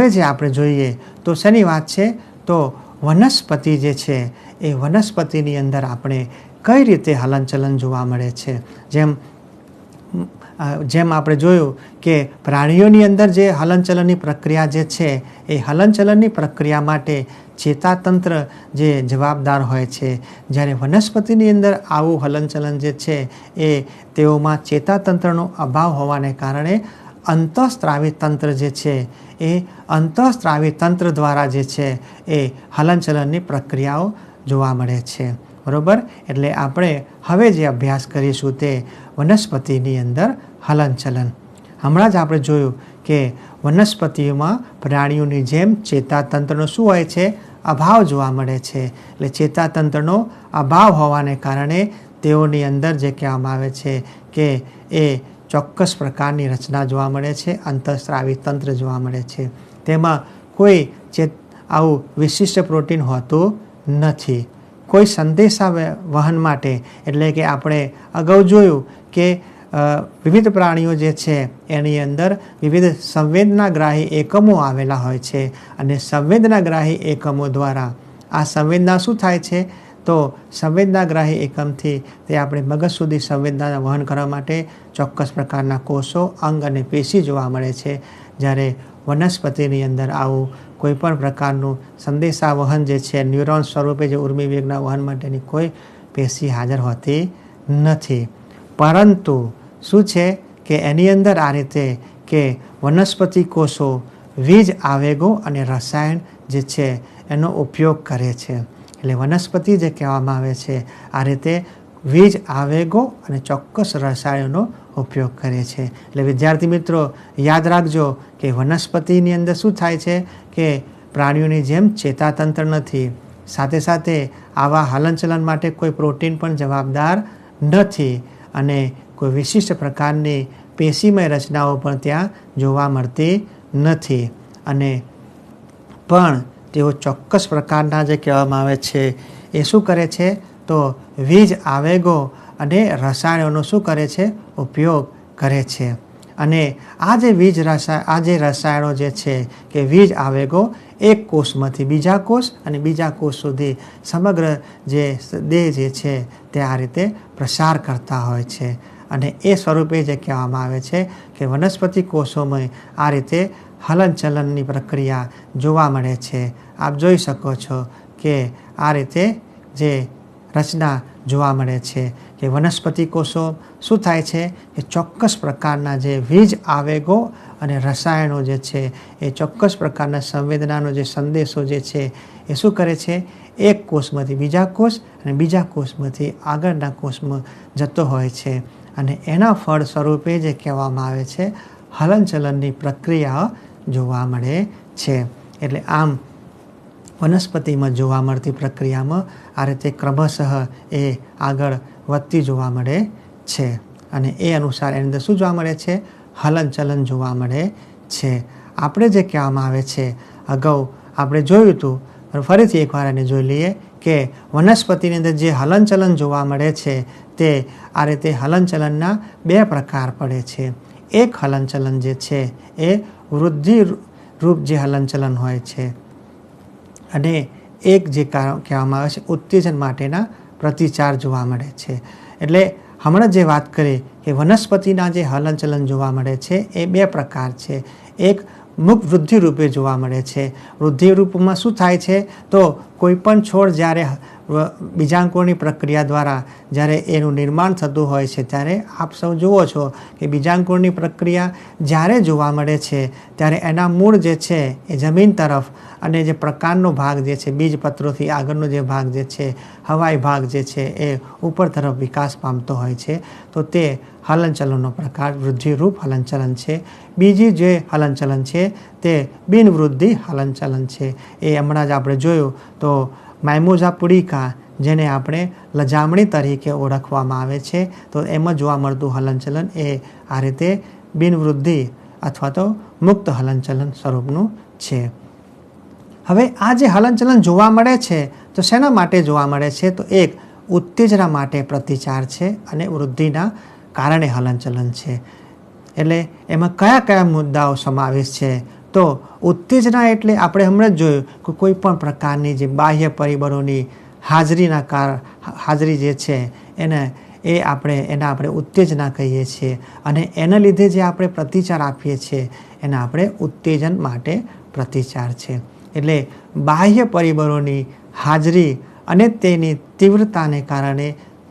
હવે જે આપણે જોઈએ, તો શેની વાત છે? તો વનસ્પતિ જે છે, એ વનસ્પતિની અંદર આપણે કઈ રીતે હલનચલન જોવા મળે છે? જેમ જેમ આપણે જોયું કે પ્રાણીઓની અંદર જે હલનચલનની પ્રક્રિયા જે છે, એ હલનચલનની પ્રક્રિયા માટે ચેતાતંત્ર જે જવાબદાર હોય છે. જ્યારે વનસ્પતિની અંદર આવું હલનચલન જે છે, એ તેઓમાં ચેતાતંત્રનો અભાવ હોવાને કારણે અંતઃસ્ત્રાવી તંત્ર જે છે, એ અંતઃસ્ત્રાવી તંત્ર દ્વારા જે છે, એ હલનચલનની પ્રક્રિયાઓ જોવા મળે છે. બરાબર? એટલે આપણે હવે જે અભ્યાસ કરીશું તે વનસ્પતિની અંદર હલનચલન. હમણાં જ આપણે જોયું કે વનસ્પતિઓમાં પ્રાણીઓની જેમ ચેતાતંત્રનો શું હોય છે? અભાવ જોવા મળે છે. એટલે ચેતાતંત્રનો અભાવ હોવાને કારણે તેઓની અંદર જે કહેવામાં આવે છે કે એ ચોક્કસ પ્રકારની રચના જોવા મળે છે, અંતઃસ્ત્રાવી તંત્ર જોવા મળે છે. તેમાં કોઈ ચેત આવું વિશિષ્ટ પ્રોટીન હોતું નથી. કોઈ સંદેશા વહન માટે, એટલે કે આપણે અગાઉ જોયું કે વિવિધ પ્રાણીઓ જે છે, એની અંદર વિવિધ સંવેદનાગ્રાહી એકમો આવેલા હોય છે. અને સંવેદનાગ્રાહી એકમો દ્વારા આ સંવેદના શું થાય છે? તો સંવેદનાગ્રાહી એકમથી તે આપણે મગજ સુધી સંવેદના વહન કરવા માટે ચોક્કસ પ્રકારના કોષો, અંગ અને પેશી જોવા મળે છે. જ્યારે વનસ્પતિની અંદર આવું કોઈ પણ પ્રકારનું સંદેશાવહન જે છે, ન્યુરોન સ્વરૂપે જે ઉર્મી વેગના વહન માટેની કોઈ પેશી હાજર હોતી નથી. પરંતુ શું છે કે એની અંદર આ રીતે કે વનસ્પતિ કોષો વીજ આવેગો અને રસાયણ જે છે, એનો ઉપયોગ કરે છે. એટલે વનસ્પતિ જે કહેવામાં આવે છે, આ રીતે વીજ આવેગો અને ચોક્કસ રસાયણોનો ઉપયોગ કરે છે. એટલે વિદ્યાર્થી મિત્રો, યાદ રાખજો કે વનસ્પતિની અંદર શું થાય છે કે પ્રાણીઓની જેમ ચેતાતંત્ર નથી. સાથે સાથે આવા હલનચલન માટે કોઈ પ્રોટીન પણ જવાબદાર નથી અને કોઈ વિશિષ્ટ પ્રકારની પેશીમય રચનાઓ પણ ત્યાં જોવા મળતી નથી. અને પણ તેઓ ચોક્કસ પ્રકારના જે કહેવામાં આવે છે, એ શું કરે છે? તો વીજ આવેગો અને રસાયણોનો શું કરે છે? ઉપયોગ કરે છે. અને આ જે વીજ રસાયણ આ જે રસાયણો જે છે કે વીજ આવેગો, એક કોષમાંથી બીજા કોષ અને બીજા કોષ સુધી સમગ્ર જે દેહ જે છે, તે આ રીતે પ્રસાર કરતા હોય છે. અને એ સ્વરૂપે જે કહેવામાં આવે છે કે વનસ્પતિ કોષોમાં આ રીતે હલનચલનની પ્રક્રિયા જોવા મળે છે. આપ જોઈ શકો છો કે આ રીતે જે રચના જોવા મળે છે કે વનસ્પતિ કોષો શું થાય છે કે ચોક્કસ પ્રકારના જે વીજ આવેગો અને રસાયણો જે છે એ ચોક્કસ પ્રકારના સંવેદનાનો જે સંદેશો જે છે એ શું કરે છે? એક કોષમાંથી બીજા કોષ અને બીજા કોષમાંથી આગળના કોષમાં જતો હોય છે. અને એના ફળ સ્વરૂપે જે કહેવામાં આવે છે, હલનચલનની પ્રક્રિયા જોવા મળે છે. એટલે આમ વનસ્પતિમાં જોવા મળતી પ્રક્રિયામાં આ રીતે ક્રમશઃ એ આગળ વધતી જોવા મળે છે. અને એ અનુસાર એની અંદર શું જોવા મળે છે? હલનચલન જોવા મળે છે. આપણે જે કહેવામાં આવે છે, અગાઉ આપણે જોયું હતું, પણ ફરીથી એકવાર એને જોઈ લઈએ કે વનસ્પતિની અંદર જે હલનચલન જોવા મળે છે, તે આ રીતે હલનચલનના બે પ્રકાર પડે છે. એક હલનચલન જે છે, એ વૃદ્ધિ રૂપ જે હલનચલન હોય છે. અને એક જે કહેવામાં આવે છે, ઉત્તેજન માટેના પ્રતિચાર જોવા મળે છે. એટલે હમણાં જે વાત કરી કે વનસ્પતિના જે હલનચલન જોવા મળે છે, એ બે પ્રકાર છે. એક મુખ વૃદ્ધિ રૂપે જોવા મળે છે. વૃદ્ધિ રૂપમાં શું થાય છે? તો કોઈ પણ છોડ જ્યારે બીજાંકુરની પ્રક્રિયા દ્વારા જ્યારે એનું નિર્માણ થતું હોય છે, ત્યારે આપ સૌ જુઓ છો કે બીજાંકોની પ્રક્રિયા જ્યારે જોવા મળે છે, ત્યારે એના મૂળ જે છે એ જમીન તરફ અને જે પ્રકારનો ભાગ જે છે, બીજપત્રોથી આગળનો જે ભાગ જે છે, હવાઈ ભાગ જે છે એ ઉપર તરફ વિકાસ પામતો હોય છે, તો તે હલનચલનનો પ્રકાર, વૃદ્ધિરૂપ હલનચલન છે. બીજી જે હલનચલન છે તે બિનવૃદ્ધિ હલનચલન છે. એ હમણાં જ આપણે જોયું, તો માઇમોઝા પુડિકા જેને આપણે લજામણી તરીકે ઓળખવામાં આવે છે, તો એમાં જોવા મળતું હલનચલન એ આ રીતે બિનવૃદ્ધિ અથવા તો મુક્ત હલનચલન સ્વરૂપનું છે. હવે આ જે હલનચલન જોવા મળે છે, તો શેના માટે જોવા મળે છે? તો એક, ઉત્તેજના માટે પ્રતિચાર છે અને વૃદ્ધિના કારણે હલનચલન છે. એટલે એમાં કયા કયા મુદ્દાઓ સમાવેશ છે? તો ઉત્તેજના એટલે આપણે હમણાં જ જોયું કે કોઈ પણ પ્રકારની જે બાહ્ય પરિબળોની હાજરીના કાર હાજરી જે છે એને, એ આપણે, એના આપણે ઉત્તેજના કહીએ છીએ અને એના લીધે જે આપણે પ્રતિચાર આપીએ છીએ એને આપણે ઉત્તેજન માટે પ્રતિચાર છે. એટલે બાહ્ય પરિબળોની હાજરી અને તેની તીવ્રતાને કારણે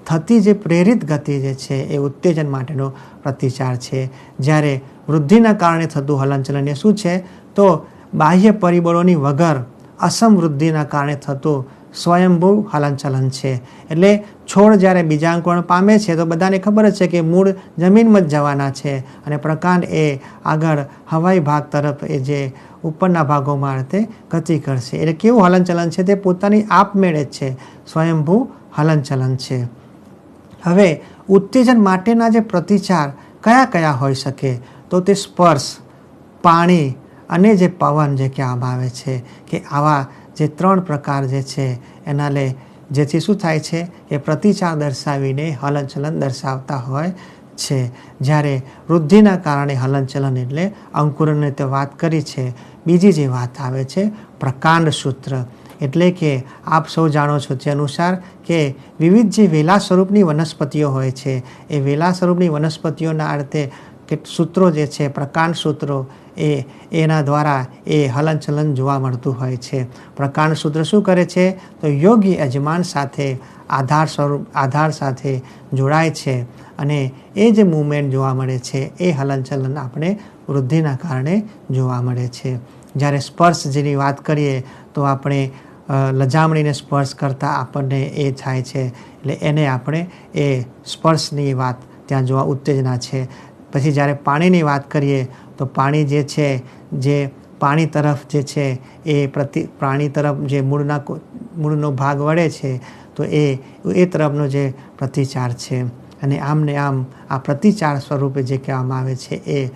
થતી જે પ્રેરિત ગતિ જે છે એ ઉત્તેજન માટેનો પ્રતિચાર છે. જ્યારે વૃદ્ધિના કારણે થતું હલનચલન એ શું છે? તો બાહ્ય પરિબળોની વગર અસમવૃદ્ધિના કારણે થતું સ્વયંભૂ હલનચલન છે. એટલે છોડ જ્યારે બીજાંકરણ પામે છે તો બધાને ખબર જ છે કે મૂળ જમીનમાં જ જવાના છે અને પ્રકાંડ એ આગળ હવાઈ ભાગ તરફ એ જે ઉપરના ભાગોમાં તે ગતિ કરશે. એટલે કેવું હલનચલન છે? તે પોતાની આપમેળે જ છે. સ્વયંભૂ હલનચલન છે. હવે ઉત્તેજન માટેના જે પ્રતિચાર કયા કયા હોઈ શકે? તો તે સ્પર્શ, પાણી અને જે પવન જે કહેવામાં આવે છે કે આવા જે ત્રણ પ્રકાર જે છે એના લે જેથી શું થાય છે એ પ્રતિચાર દર્શાવીને હલનચલન દર્શાવતા હોય છે. જ્યારે વૃદ્ધિના કારણે હલનચલન એટલે અંકુરની તે વાત કરી છે. બીજી જે વાત આવે છે પ્રકાંડ સૂત્ર. એટલે કે આપ સૌ જાણો છો તે અનુસાર કે વિવિધ જે વેલા સ્વરૂપની વનસ્પતિઓ હોય છે, એ વેલા સ્વરૂપની વનસ્પતિઓના અર્થે કે સૂત્રો જે છે, પ્રકાંડ સૂત્રો, એ એના દ્વારા એ હલનચલન જોવા મળતું હોય છે. પ્રકાંડ સૂત્ર શું કરે છે? તો યોગ્ય યજમાન સાથે આધાર સ્વરૂપ, આધાર સાથે જોડાય છે અને એ જે મૂવમેન્ટ જોવા મળે છે, એ હલનચલન આપણે વૃદ્ધિના કારણે જોવા મળે છે. જ્યારે સ્પર્શ જેની વાત કરીએ તો આપણે લજામણીને સ્પર્શ કરતાં આપણને એ થાય છે. એટલે એને આપણે એ સ્પર્શની વાત ત્યાં જોવા ઉત્તેજના છે. પછી જ્યારે પાણીની વાત કરીએ, તો પાણી જે છે, જે પાણી તરફ જે છે, એ પ્રતિ, પ્રાણી તરફ જે મૂળના મૂળનો ભાગ વળે છે, તો એ એ તરફનો જે પ્રતિચાર છે. અને આમને આમ, આ પ્રતિચાર સ્વરૂપે જે કહેવામાં આવે છે, એ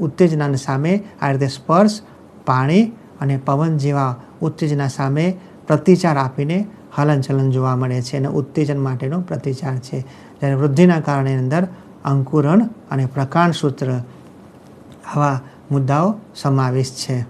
ઉત્તેજનાની સામે આ રીતે સ્પર્શ, પાણી અને પવન જેવા ઉત્તેજના સામે પ્રતિચાર આપીને હલનચલન જોવા મળે છે અને ઉત્તેજન માટેનો પ્રતિચાર છે. જ્યારે વૃદ્ધિના કારણે અંદર અંકુરણ અને પ્રકાંડ સૂત્ર આવા મુદ્દાઓ સમાવેશ છે.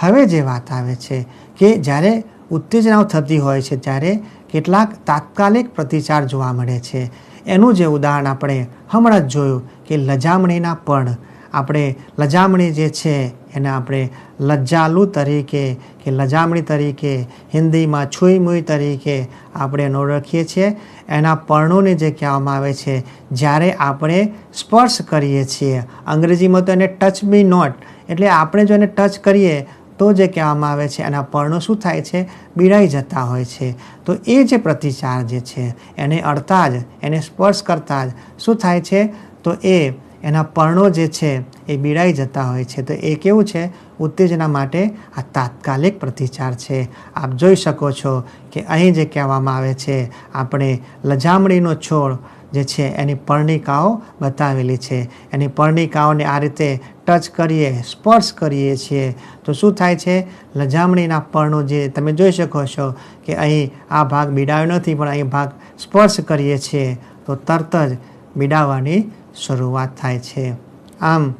હવે જે વાત આવે છે કે જ્યારે ઉત્તેજનાઓ થતી હોય છે ત્યારે કેટલાક તાત્કાલિક પ્રતિચાર જોવા મળે છે. એનું જે ઉદાહરણ આપણે હમણાં જ જોયું કે લજામણીના પણ આપણે લજામણી જે છે, એને આપણે લજ્જાલુ તરીકે કે લજામણી તરીકે, હિન્દીમાં છુઈ મુઈ તરીકે આપણે એને ઓળખીએ છીએ. એના પર્ણોને જે કહેવામાં આવે છે, જ્યારે આપણે સ્પર્શ કરીએ છીએ. અંગ્રેજીમાં તો એને ટચ મી નોટ એટલે આપણે જો એને ટચ કરીએ, તો જે કહેવામાં આવે છે, એના પર્ણો શું થાય છે? બીડાઈ જતા હોય છે. તો એ જે પ્રતિચાર જે છે, એને અડતા જ, એને સ્પર્શ કરતાં જ શું થાય છે? તો એ એના પર્ણો જે છે એ બીડાઈ જતા હોય છે. તો એ કેવું છે? ઉત્તેજના માટે આ તાત્કાલિક પ્રતિચાર છે. આપ જોઈ શકો છો કે અહીં જે કહેવામાં આવે છે, આપણે લજામણીનો છોડ જે છે એની પર્ણિકાઓ બતાવેલી છે. એની પર્ણિકાઓને આ રીતે ટચ કરીએ, સ્પર્શ કરીએ છીએ. તો શું થાય છે? લજામણીના પર્ણો જે, તમે જોઈ શકો છો કે અહીં આ ભાગ બીડાયો નથી, પણ અહીં ભાગ સ્પર્શ કરીએ છીએ. તો તરત જ બીડાવાની શરૂઆત થાય છે. આમ,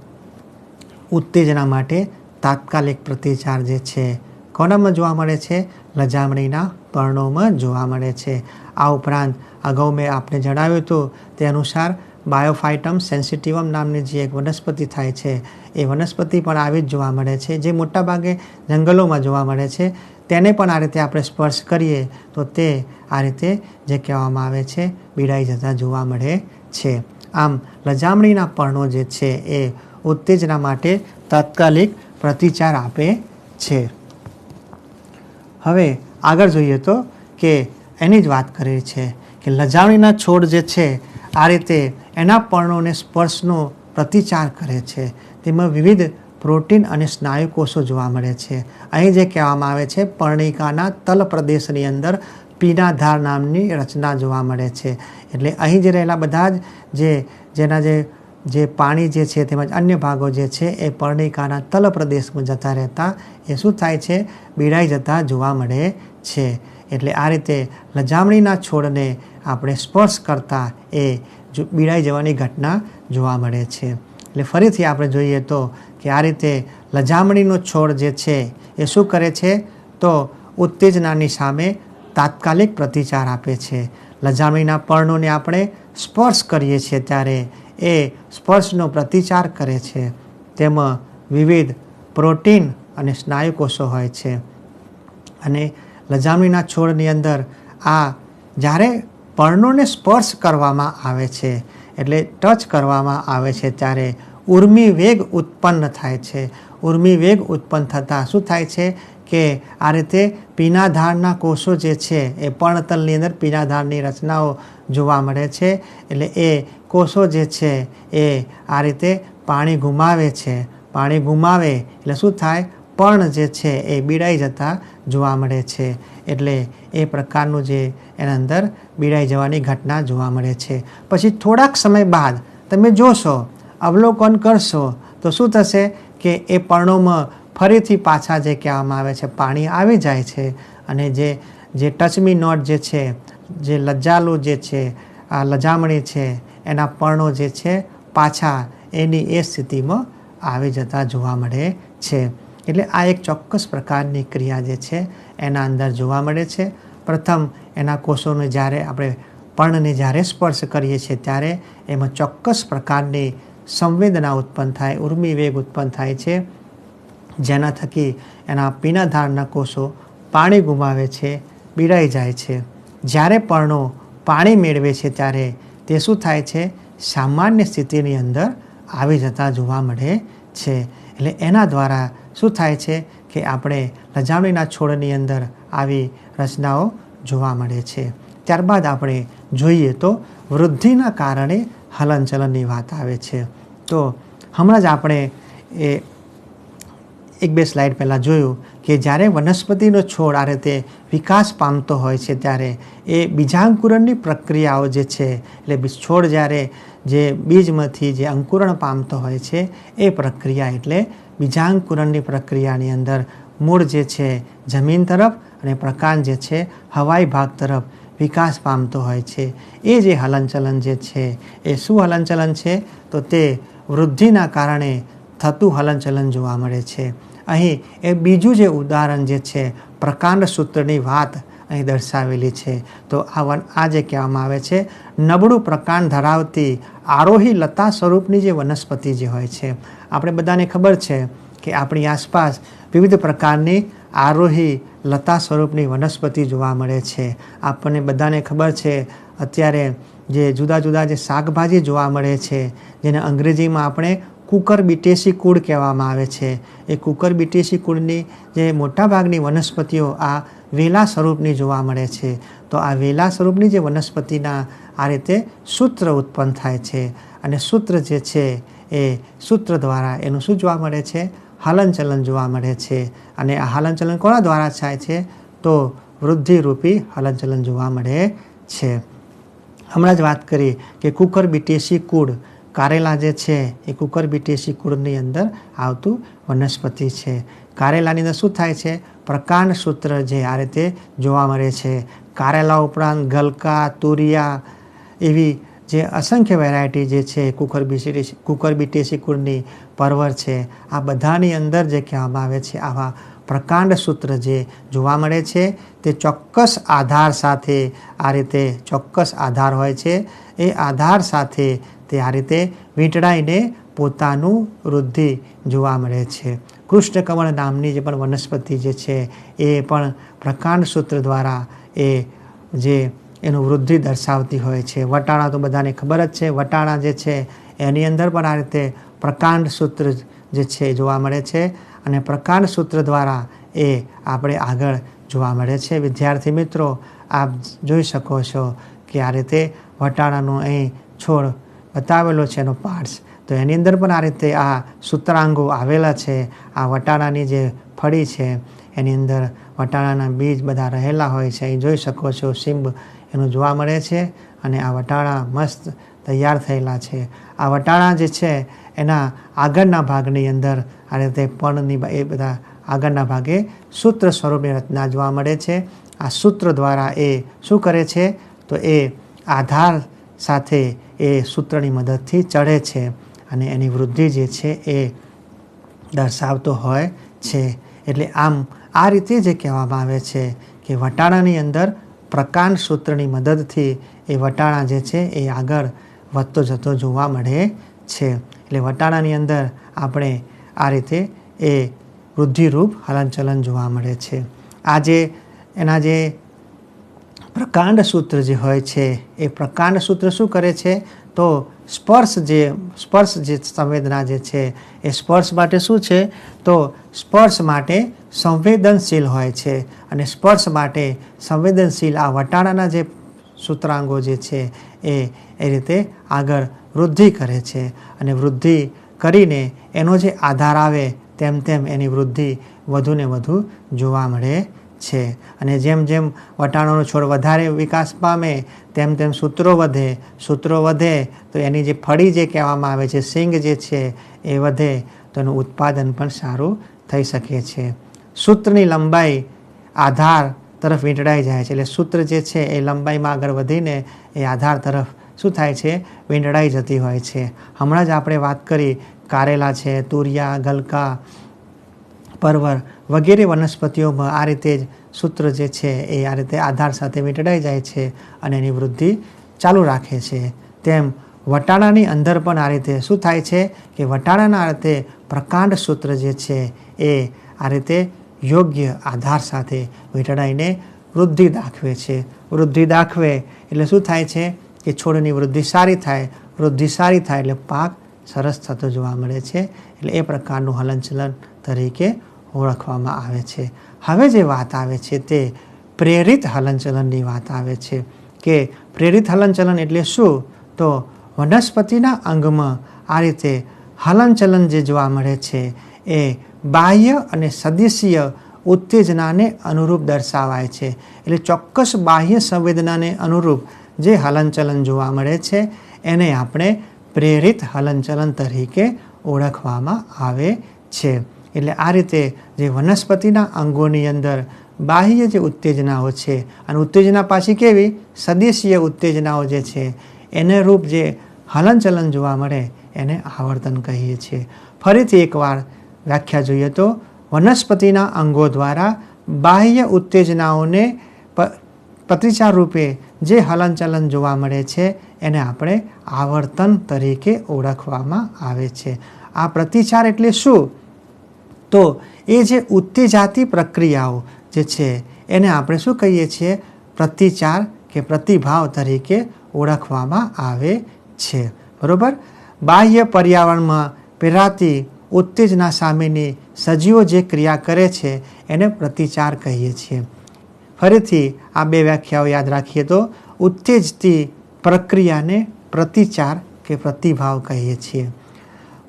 ઉત્તેજના માટે તાત્કાલિક પ્રતિચાર જે છે, કોનામાં જોવા મળે છે? લજામણીના પર્ણોમાં જોવા મળે છે. આ ઉપરાંત, અગાઉ મેં આપને જણાવ્યું હતું તે અનુસાર, બાયોફાઇટમ સેન્સિટિવમ નામની જે એક વનસ્પતિ થાય છે, એ વનસ્પતિ પણ આવી જ જોવા મળે છે. જે મોટાભાગે જંગલોમાં જોવા મળે છે. તેને પણ આ રીતે આપણે સ્પર્શ કરીએ તો તે આ રીતે જે કહેવામાં આવે છે, બીડાઈ જતા જોવા મળે છે. આમ લજામણીના પર્ણો જે છે એ ઉત્તેજના માટે તાત્કાલિક પ્રતિચાર આપે છે. હવે આગળ જોઈએ તો કે એની જ વાત કરી છે કે લજામણીના છોડ જે છે, આ રીતે એના પર્ણોને સ્પર્શનો પ્રતિચાર કરે છે. તેમાં વિવિધ પ્રોટીન અને સ્નાયુ કોષો જોવા મળે છે. અહીં જે કહેવામાં આવે છે, પર્ણિકાના તલ પ્રદેશની અંદર પીનાધાર નામની રચના જોવા મળે છે. એટલે અહીં જે રહેલા બધા જ જે, જેના જે જે પાણી જે છે તેમજ અન્ય ભાગો જે છે એ પર્ણિકાના તલ પ્રદેશમાં જતા રહેતા, એ શું થાય છે? બીડાઈ જતા જોવા મળે છે. એટલે આ રીતે લજામણીના છોડને આપણે સ્પર્શ કરતા એ બીડાઈ જવાની ઘટના જોવા મળે છે. એટલે ફરીથી આપણે જોઈએ તો કે આ રીતે લજામણીનો છોડ જે છે એ શું કરે છે? તો ઉત્તેજનાની સામે તાત્કાલિક પ્રતિચાર આપે છે. લજામણીના પર્ણોને આપણે સ્પર્શ કરીએ છીએ ત્યારે એ સ્પર્શનો પ્રતિચાર કરે છે. તેમાં વિવિધ પ્રોટીન અને સ્નાયુકોષો હોય છે. અને લજામણીના છોડની અંદર આ જ્યારે પર્ણોને સ્પર્શ કરવામાં આવે છે, એટલે ટચ કરવામાં આવે છે, ત્યારે ઉર્મી વેગ ઉત્પન્ન થાય છે. ઉર્મી વેગ ઉત્પન્ન થતાં શું થાય છે? કે આ રીતે પીનાધારના કોષો જે છે એ પર્ણતલની અંદર પીનાધારની રચનાઓ જોવા મળે છે. એટલે એ કોષો જે છે એ આ રીતે પાણી ગુમાવે છે. પાણી ગુમાવે એટલે શું થાય? પર્ણ જે છે એ બીડાઈ જતા જોવા મળે છે. એટલે એ પ્રકારનું જે એના અંદર બીડાઈ જવાની ઘટના જોવા મળે છે. પછી થોડાક સમય બાદ તમે જોશો, અવલોકન કરશો, તો શું થશે કે એ પર્ણોમાં ફરીથી પાછા જે કહેવામાં આવે છે, પાણી આવી જાય છે અને જે જે ટચમી નોટ જે છે, જે લજ્જાલુ જે છે, આ લજામણી છે, એના પર્ણો જે છે, પાછા એની એ સ્થિતિમાં આવી જતા જોવા મળે છે. એટલે આ એક ચોક્કસ પ્રકારની ક્રિયા જે છે, એના અંદર જોવા મળે છે. પ્રથમ, એના કોષોને જ્યારે આપણે પર્ણને જ્યારે સ્પર્શ કરીએ છીએ, ત્યારે એમાં ચોક્કસ પ્રકારની સંવેદના ઉત્પન્ન થાય ઉર્મી વેગ ઉત્પન્ન થાય છે. જેના થકી એના પીનાધારના કોષો પાણી ગુમાવે છે પીડાઈ જાય છે. જ્યારે પર્ણો પાણી મેળવે છે ત્યારે તે શું થાય છે? સામાન્ય સ્થિતિની અંદર આવી જતા જોવા મળે છે. એટલે એના દ્વારા શું થાય છે કે આપણે લજામણીના છોડની અંદર આવી રચનાઓ જોવા મળે છે. ત્યારબાદ આપણે જોઈએ તો વૃદ્ધિના કારણે હલનચલનની વાત આવે છે. તો હમણાં જ આપણે એ એક બે સ્લાઇડ પહેલાં જોયું કે જ્યારે વનસ્પતિનો છોડ આ રીતે વિકાસ પામતો હોય છે ત્યારે એ બીજાંકુરણની પ્રક્રિયાઓ જે છે, એટલે છોડ જ્યારે જે બીજમાંથી જે અંકુરણ પામતો હોય છે, એ પ્રક્રિયા એટલે બીજાંકુરણની પ્રક્રિયાની અંદર મૂળ જે છે જમીન તરફ અને પ્રકાંડ જે છે હવાઈ ભાગ તરફ વિકાસ પામતો હોય છે. એ જે હલનચલન જે છે, એ શું હલનચલન છે? તો તે વૃદ્ધિના કારણે થતું હલનચલન જોવા મળે છે. અહીં એ બીજું જે ઉદાહરણ જે છે, પ્રકાંડ સૂત્રની વાત અહીં દર્શાવેલી છે. તો આ આ જે કહેવામાં આવે છે, નબળું પ્રકાંડ ધરાવતી આરોહી લતા સ્વરૂપની જે વનસ્પતિ જે હોય છે. આપણે બધાને ખબર છે કે આપણી આસપાસ વિવિધ પ્રકારની આરોહી લતા સ્વરૂપની વનસ્પતિ જોવા મળે છે. આપણને બધાને ખબર છે, અત્યારે જે જુદા જુદા જે શાકભાજી જોવા મળે છે, જેને અંગ્રેજીમાં આપણે કુકર બીટેસી કુળ કહેવામાં આવે છે. એ કુકર બીટેસી કુળની જે મોટાભાગની વનસ્પતિઓ આ વેલા સ્વરૂપની જોવા મળે છે. તો આ વેલા સ્વરૂપની જે વનસ્પતિના આ રીતે સૂત્ર ઉત્પન્ન થાય છે. અને સૂત્ર જે છે એ સૂત્ર દ્વારા એનું શું જોવા મળે છે? હલનચલન જોવા મળે છે. અને આ હલનચલન કોના દ્વારા થાય છે? તો વૃદ્ધિરૂપી હલનચલન જોવા મળે છે. હમણાં જ વાત કરી કે કુકર બીટેસી કુળ કારેલા જે છે, એ કુકર બીટેસી કુળની અંદર આવતું વનસ્પતિ છે. કારેલાની અંદર શું થાય છે? પ્રકાંડ સૂત્ર જે આ રીતે જોવા મળે છે. કારેલા ઉપરાંત ગલકા, તુરિયા એવી જે અસંખ્ય વેરાયટી જે છે કુકર બીસી કુકર બીટેસી કુળની પરવર છે. આ બધાની અંદર જે કહેવામાં આવે છે, આવા પ્રકાંડ સૂત્ર જે જોવા મળે છે, તે ચોક્કસ આધાર સાથે આ રીતે, ચોક્કસ આધાર હોય છે. એ આધાર સાથે તે આ રીતે વીંટળાઈને પોતાનું વૃદ્ધિ જોવા મળે છે. કૃષ્ણકમળ નામની જે પણ વનસ્પતિ જે છે, એ પણ પ્રકાંડ સૂત્ર દ્વારા એ જે એનું વૃદ્ધિ દર્શાવતી હોય છે. વટાણા તો બધાને ખબર જ છે. વટાણા જે છે, એની અંદર પણ આ રીતે પ્રકાંડ સૂત્ર જે છે જોવા મળે છે અને પ્રકાંડ સૂત્ર દ્વારા એ આપણે આગળ જોવા મળે છે. વિદ્યાર્થી મિત્રો, આપ જોઈ શકો છો કે આ રીતે વટાણાનું અહીં છોડ બતાવેલો છે એનો પાર્ટ્સ તો એની અંદર પણ આ રીતે આ સૂત્રાંગો આવેલા છે, આ વટાણાની જે ફળી છે, એની અંદર વટાણાના બીજ બધા રહેલા હોય છે. અહીં જોઈ શકો છો સિંબ એનું જોવા મળે છે અને આ વટાણા મસ્ત તૈયાર થયેલા છે. આ વટાણા જે છે એના આગળના ભાગની અંદર આ રીતે પણની એ બધા આગળના ભાગે સૂત્ર સ્વરૂપની રચના જોવા મળે છે. આ સૂત્ર દ્વારા એ શું કરે છે? તો એ આધાર સાથે એ સૂત્રની મદદથી ચડે છે અને એની વૃદ્ધિ જે છે એ દર્શાવતો હોય છે. એટલે આમ આ રીતે જે કહેવામાં આવે છે કે વટાણાની અંદર પ્રકાંડ સૂત્રની મદદથી એ વટાણા જે છે એ આગળ વધતો જતો જોવા મળે છે. એટલે વટાણાની અંદર આપણે આ રીતે એ વૃદ્ધિરૂપ હલનચલન જોવા મળે છે. આજે એના જે પ્રકાંડ સૂત્ર જે હોય છે, એ પ્રકાંડ સૂત્ર શું કરે છે? તો સ્પર્શ જે સ્પર્શ જે સંવેદના જે છે, એ સ્પર્શ માટે શું છે? તો સ્પર્શ માટે સંવેદનશીલ હોય છે અને સ્પર્શ માટે સંવેદનશીલ આ વટાણાના જે સૂત્રાંગો જે છે, એ એ રીતે આગળ વૃદ્ધિ કરે છે અને વૃદ્ધિ કરીને એનો જે આધાર આવે, તેમ તેમ એની વૃદ્ધિ વધુને વધુ જોવા મળે છે. અને જેમ જેમ વટાણાનો છોડ વધારે વિકાસ પામે, તેમ તેમ સૂત્રો વધે. સૂત્રો વધે તો એની જે ફળી જે કહેવામાં આવે છે, સિંગ જે છે, એ વધે. તો એનું ઉત્પાદન પણ સારું થઈ શકે છે. સૂત્રની લંબાઈ આધાર તરફ વીંટળાઈ જાય છે. એટલે સૂત્ર જે છે, એ લંબાઈમાં આગળ વધીને એ આધાર તરફ શું થાય છે? વીંટળાઈ જતી હોય છે. હમણાં જ આપણે વાત કરી, કારેલા છે, તુરિયા, ગલકા પરવર વગેરે વનસ્પતિઓમાં આ રીતે જ સૂત્ર જે છે એ આ રીતે આધાર સાથે વીંટળાઈ જાય છે અને એની વૃદ્ધિ ચાલુ રાખે છે. તેમ વટાણાની અંદર પણ આ રીતે શું થાય છે કે વટાણાના આ રીતે પ્રકાંડ સૂત્ર જે છે એ આ રીતે યોગ્ય આધાર સાથે વીંટળાઈને વૃદ્ધિ દાખવે છે. વૃદ્ધિ દાખવે એટલે શું થાય છે કે છોડની વૃદ્ધિ સારી થાય, વૃદ્ધિ સારી થાય એટલે પાક સરસ થતો જોવા મળે છે. એટલે એ પ્રકારનું હલનચલન તરીકે ઓળખવામાં આવે છે. હવે જે વાત આવે છે તે પ્રેરિત હલનચલનની વાત આવે છે કે પ્રેરિત હલનચલન એટલે શું? તો વનસ્પતિના અંગમાં આ રીતે હલનચલન જે જોવા મળે છે એ બાહ્ય અને સદસ્ય ઉત્તેજનાને અનુરૂપ દર્શાવાય છે. એટલે ચોક્કસ બાહ્ય સંવેદનાને અનુરૂપ જે હલનચલન જોવા મળે છે એને આપણે પ્રેરિત હલનચલન તરીકે ઓળખવામાં આવે છે. એટલે આ રીતે જે વનસ્પતિના અંગોની અંદર બાહ્ય જે ઉત્તેજનાઓ છે, અને ઉત્તેજના પાછી કેવી? સદેશીય ઉત્તેજનાઓ જે છે, એને રૂપ જે હલનચલન જોવા મળે, એને આવર્તન કહીએ છીએ. ફરીથી એકવાર વ્યાખ્યા જોઈએ તો, વનસ્પતિના અંગો દ્વારા બાહ્ય ઉત્તેજનાઓને પ્રતિચાર રૂપે જે હલનચલન જોવા મળે છે, એને આપણે આવર્તન તરીકે ઓળખવામાં આવે છે. આ પ્રતિચાર એટલે શું? તો એ જે ઉત્તેજાતી પ્રક્રિયાઓ જે છે, એને આપણે શું કહીએ છીએ? પ્રતિચાર કે પ્રતિભાવ તરીકે ઓળખવામાં આવે છે. બરાબર? બાહ્ય પર્યાવરણમાં પ્રેરાતી ઉત્તેજના સામેની સજીવો જે ક્રિયા કરે છે, એને પ્રતિચાર કહીએ છીએ. ફરીથી આ બે વ્યાખ્યાઓ યાદ રાખીએ તો ઉત્તેજતી પ્રક્રિયાને પ્રતિચાર કે પ્રતિભાવ કહીએ છીએ.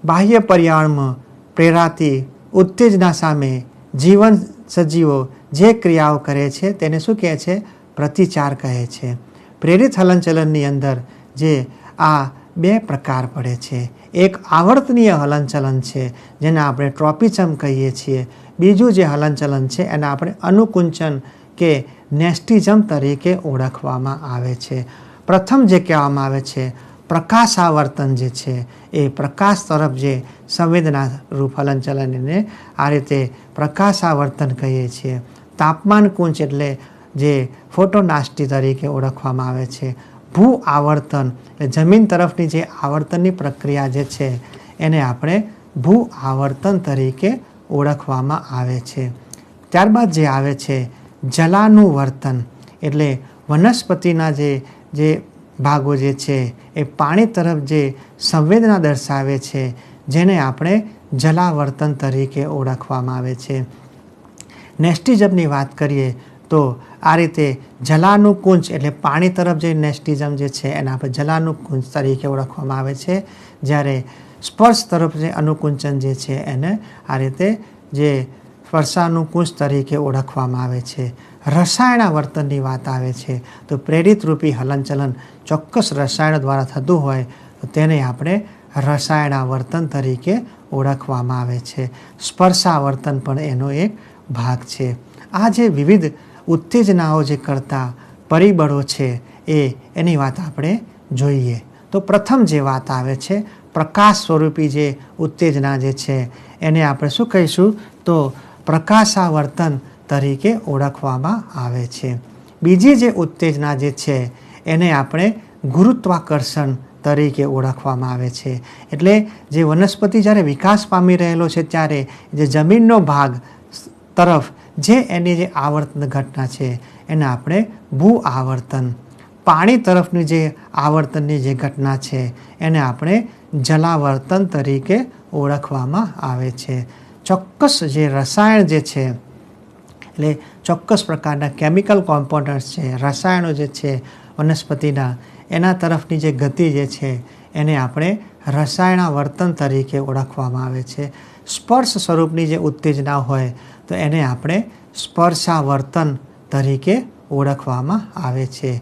બાહ્ય પર્યાવરણમાં પ્રેરાતી ઉત્તેજના સામે જીવન સજીવો જે ક્રિયાઓ કરે છે તેને શું કહે છે? પ્રતિચાર કહે છે. પ્રેરિત હલનચલનની અંદર જે આ બે પ્રકાર પડે છે. એક આવર્તનીય હલનચલન છે, જેને આપણે ટ્રોપિચમ કહીએ છીએ. બીજું જે હલનચલન છે, એને આપણે અનુકુંચન કે નેસ્ટિઝમ તરીકે ઓળખવામાં આવે છે. પ્રથમ જે કહેવામાં આવે છે પ્રકાશાવર્તન જે છે, એ પ્રકાશ તરફ જે સંવેદના રૂપ હલનચલનને આ રીતે પ્રકાશાવર્તન કહીએ છીએ. તાપમાન કુંચ એટલે જે ફોટોનાસ્ટી તરીકે ઓળખવામાં આવે છે. ભૂ આવર્તન એટલે જમીન તરફની જે આવર્તનની પ્રક્રિયા જે છે, એને આપણે ભૂ આવર્તન તરીકે ઓળખવામાં આવે છે. ત્યારબાદ જે આવે છે જલાનું વર્તન એટલે વનસ્પતિના જે જે ભાગો જે છે એ પાણી તરફ જે સંવેદના દર્શાવે છે, જેને આપણે જલાવર્તન તરીકે ઓળખવામાં આવે છે. નેસ્ટિઝમની વાત કરીએ તો આ રીતે જલાનું કુંજ એટલે પાણી તરફ જે નેસ્ટિઝમ જે છે એને આપણે જલાનું કુંજ તરીકે ઓળખવામાં આવે છે. જ્યારે સ્પર્શ તરફ જે અનુકુંચન જે છે એને આ રીતે જે સ્પર્શાનુકુંજ તરીકે ઓળખવામાં આવે છે. રસાયણ વર્તનની વાત આવે છે, તો પ્રેરિત રૂપી હલનચલન ચોક્કસ રસાયણ દ્વારા થતું હોય, તો તેને આપણે રસાયણાવર્તન તરીકે ઓળખવામાં આવે છે. સ્પર્શાવર્તન પણ એનો એક ભાગ છે. આ જે વિવિધ ઉત્તેજનાઓ જે કરતા પરિબળો છે, એ એની વાત આપણે જોઈએ. તો પ્રથમ જે વાત આવે છે, પ્રકાશ સ્વરૂપી જે ઉત્તેજના જે છે, એને આપણે શું કહીશું? તો પ્રકાશાવર્તન તરીકે ઓળખવામાં આવે છે. બીજી જે ઉત્તેજના જે છે, એને આપણે ગુરુત્વાકર્ષણ તરીકે ઓળખવામાં આવે છે. એટલે જે વનસ્પતિ જ્યારે વિકાસ પામી રહેલો છે, ત્યારે જે જમીનનો ભાગ તરફ જે એની જે આવર્તન ઘટના છે, એને આપણે ભૂ આવર્તન, પાણી તરફની જે આવર્તનની જે ઘટના છે, એને આપણે જલાવર્તન તરીકે ઓળખવામાં આવે છે. ચોક્કસ જે રસાયણ જે છે એટલે ચોક્કસ પ્રકારના કેમિકલ કોમ્પોનન્ટ્સ છે, રસાયણો જે છે, વનસ્પતિના, એના તરફની જે ગતિ જે છે, એને આપણે રસાયણાવર્તન તરીકે ઓળખવામાં આવે છે. સ્પર્શ સ્વરૂપની જે ઉત્તેજના હોય, તો એને આપણે સ્પર્શાવર્તન તરીકે ઓળખવામાં આવે છે.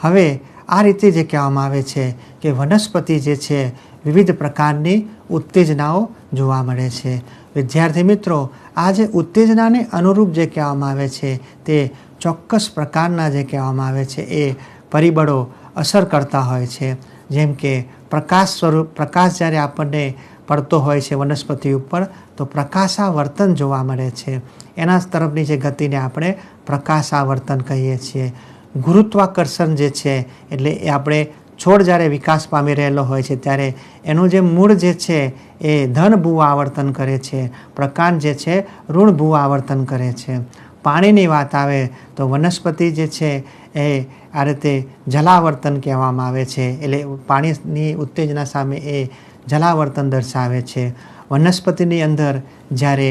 હવે આ રીતે જે કહેવામાં આવે છે કે વનસ્પતિ જે છે, વિવિધ પ્રકારની ઉત્તેજનાઓ જોવા મળે છે. વિદ્યાર્થી મિત્રો આ જે ઉત્તેજનાને અનુરૂપ જે કહેવામાં આવે છે તે ચોક્કસ પ્રકારના જે કહેવામાં આવે છે એ પરિબળો અસર કરતા હોય છે. જેમ કે પ્રકાશ સ્વરૂપ, પ્રકાશ જ્યારે આપણને પડતો હોય છે વનસ્પતિ ઉપર, તો પ્રકાશાવર્તન જોવા મળે છે. એના તરફની જે ગતિને આપણે પ્રકાશાવર્તન કહીએ છીએ. ગુરુત્વાકર્ષણ જે છે, એટલે એ આપણે છોડ જ્યારે વિકાસ પામી રહેલો હોય છે, ત્યારે એનું જે મૂળ જે છે એ ધન ભૂ આવર્તન કરે છે, પ્રકાંડ જે છે ઋણ ભૂ આવર્તન કરે છે. પાણીની વાત આવે તો વનસ્પતિ જે છે એ આ રીતે જલાવર્તન કહેવામાં આવે છે, એટલે પાણીની ઉત્તેજના સામે એ જલાવર્તન દર્શાવે છે. વનસ્પતિની અંદર જ્યારે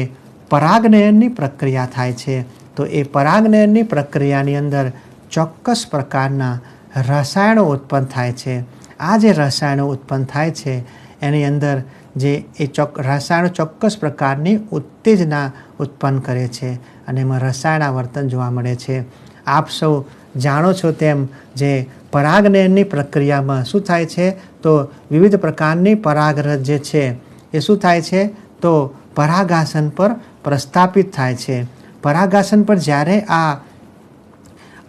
પરાગનયનની પ્રક્રિયા થાય છે, તો એ પરાગનયનની પ્રક્રિયાની અંદર ચોક્કસ પ્રકારના રસાયણો ઉત્પન્ન થાય છે. આ જે રસાયણો ઉત્પન્ન થાય છે, એની અંદર જે એ ચોક, રસાયણો ચોક્કસ પ્રકારની ઉત્તેજના ઉત્પન્ન કરે છે અને એમાં રસાયણાવર્તન જોવા મળે છે. આપ સૌ જાણો છો તેમ જે પરાગનયનની પ્રક્રિયામાં શું થાય છે, તો વિવિધ પ્રકારની પરાગરજ જે છે, એ શું થાય છે, તો પરાગાસન પર પ્રસ્થાપિત થાય છે. પરાગાસન પર જ્યારે આ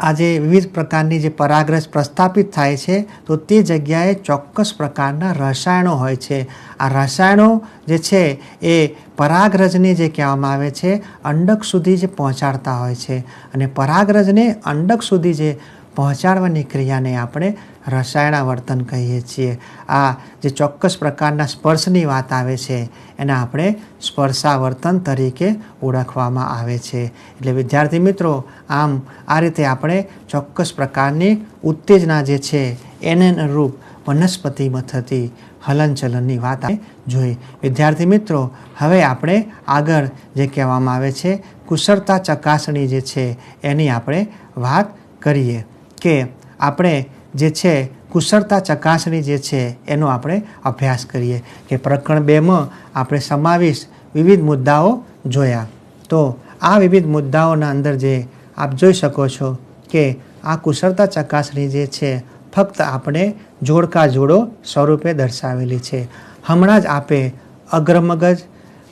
આ જે વિવિધ પ્રકારની જે પરાગરજ પ્રસ્થાપિત થાય છે, તો તે જગ્યાએ ચોક્કસ પ્રકારના રસાયણો હોય છે. આ રસાયણો જે છે, એ પરાગરજને જે કહેવામાં આવે છે, અંડક સુધી જે પહોંચાડતા હોય છે. અને પરાગરજને અંડક સુધી જે પહોંચાડવાની ક્રિયાને આપણે રસાયણાવર્તન કહીએ છીએ. આ જે ચોક્કસ પ્રકારના સ્પર્શની વાત આવે છે, એને આપણે સ્પર્શાવર્તન તરીકે ઓળખવામાં આવે છે. એટલે વિદ્યાર્થી મિત્રો, આમ આ રીતે આપણે ચોક્કસ પ્રકારની ઉત્તેજના જે છે, એને અનુરૂપ વનસ્પતિમાં થતી હલનચલનની વાત જોઈ. વિદ્યાર્થી મિત્રો, હવે આપણે આગળ જે કહેવામાં આવે છે, કુશળતા ચકાસણી જે છે, એની આપણે વાત કરીએ કે આપણે જે છે, કુશળતા ચકાસણી જે છે, એનો આપણે અભ્યાસ કરીએ કે પ્રકરણ બેમાં આપણે સમાવેશ વિવિધ મુદ્દાઓ જોયા. તો આ વિવિધ મુદ્દાઓના અંદર જે આપ જોઈ શકો છો કે આ કુશળતા ચકાસણી જે છે, ફક્ત આપણે જોડકા જોડો સ્વરૂપે દર્શાવેલી છે. હમણાં જ આપે અગ્રમગજ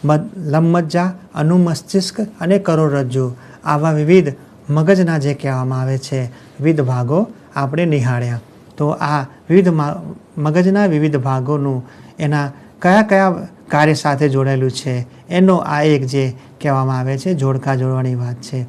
મ લંબમજ્જા, અનુમસ્તિષ્ક અને કરોડરજ્જુ આવા વિવિધ મગજના જે કહેવામાં આવે છે, વિવિધ ભાગો આપણે નિહાળ્યા. તો આ વિવિધ મગજના વિવિધ ભાગોનું એના કયા કયા કાર્ય સાથે જોડાયેલું છે, એનો આ એક જે કહેવામાં આવે છે, જોડકા જોડવાની વાત છે.